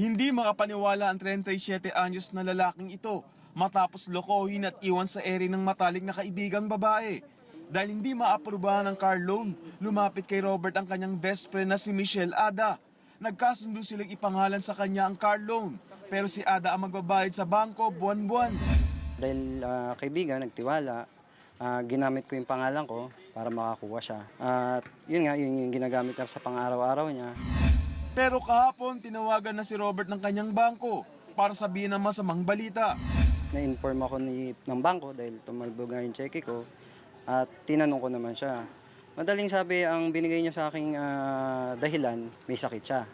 Hindi makapaniwala ang 37 anyos na lalaking ito matapos lokohin at iwan sa ere ng matalik na kaibigang babae. Dahil hindi maaprubahan ng car loan, lumapit kay Robert ang kanyang best friend na si Michelle Ada. Nagkasundo silang ipangalan sa kanya ang car loan, pero si Ada ang magbabayad sa bangko buwan-buwan. Dahil ah, kaibigan, nagtiwala, ah, ginamit ko yung pangalan ko para makakuha siya. At yun nga, yun yung ginagamit niya sa pang-araw-araw niya. Pero kahapon, tinawagan na si Robert ng kanyang bangko para sabihin ng masamang balita. Na-inform ako ni, ng bangko dahil tumalbog nga yung cheque ko. At tinanong ko naman siya. Madaling sabi, ang binigay niya sa aking ah, dahilan, may sakit siya.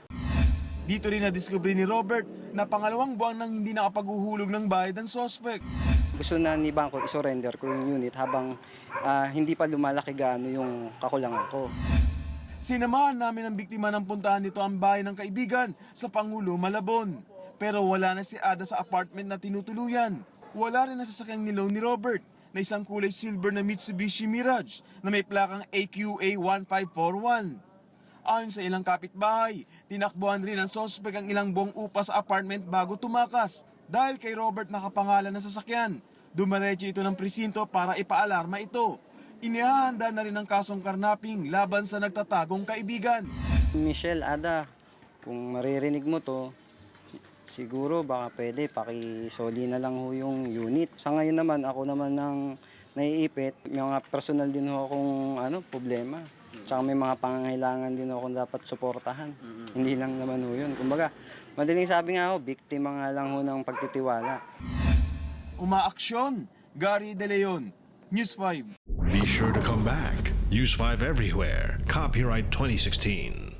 Dito rin na-discover ni Robert na pangalawang buwan nang hindi nakapaghuhulog ng bayad ng sospek. Gusto na ni bangko isurrender ko yung unit habang ah, hindi pa lumalaki gaano yung kakulangan ko. Sinamahan namin ang biktima ng puntahan nito ang bahay ng kaibigan sa Pangulo, Malabon. Pero wala na si Ada sa apartment na tinutuluyan. Wala rin na sasakyang nilaw ni Robert na isang kulay silver na Mitsubishi Mirage na may plakang AQA 1541. Ayon sa ilang kapitbahay, tinakbuhan rin ng sospek ang ilang buong upa sa apartment bago tumakas. Dahil kay Robert nakapangalan na sasakyan, dumaretso ito ng presinto para ipaalarma ito. Inihahanda na rin ang kasong karnaping laban sa nagtatagong kaibigan. Michelle, Ada, kung maririnig mo to, si- siguro baka pwede pakisoli na lang ho yung unit. Sa ngayon naman, ako naman nang naiipit. May mga personal din ho akong ano, problema. Tsaka may mga pangangailangan din ho akong dapat suportahan. Hindi lang naman ho yun. Kumbaga, madaling sabi nga ho, biktima nga lang ho ng pagtitiwala. Umaaksyon, Gary De Leon, News 5. Be sure to come back. Use 5 everywhere. Copyright 2016.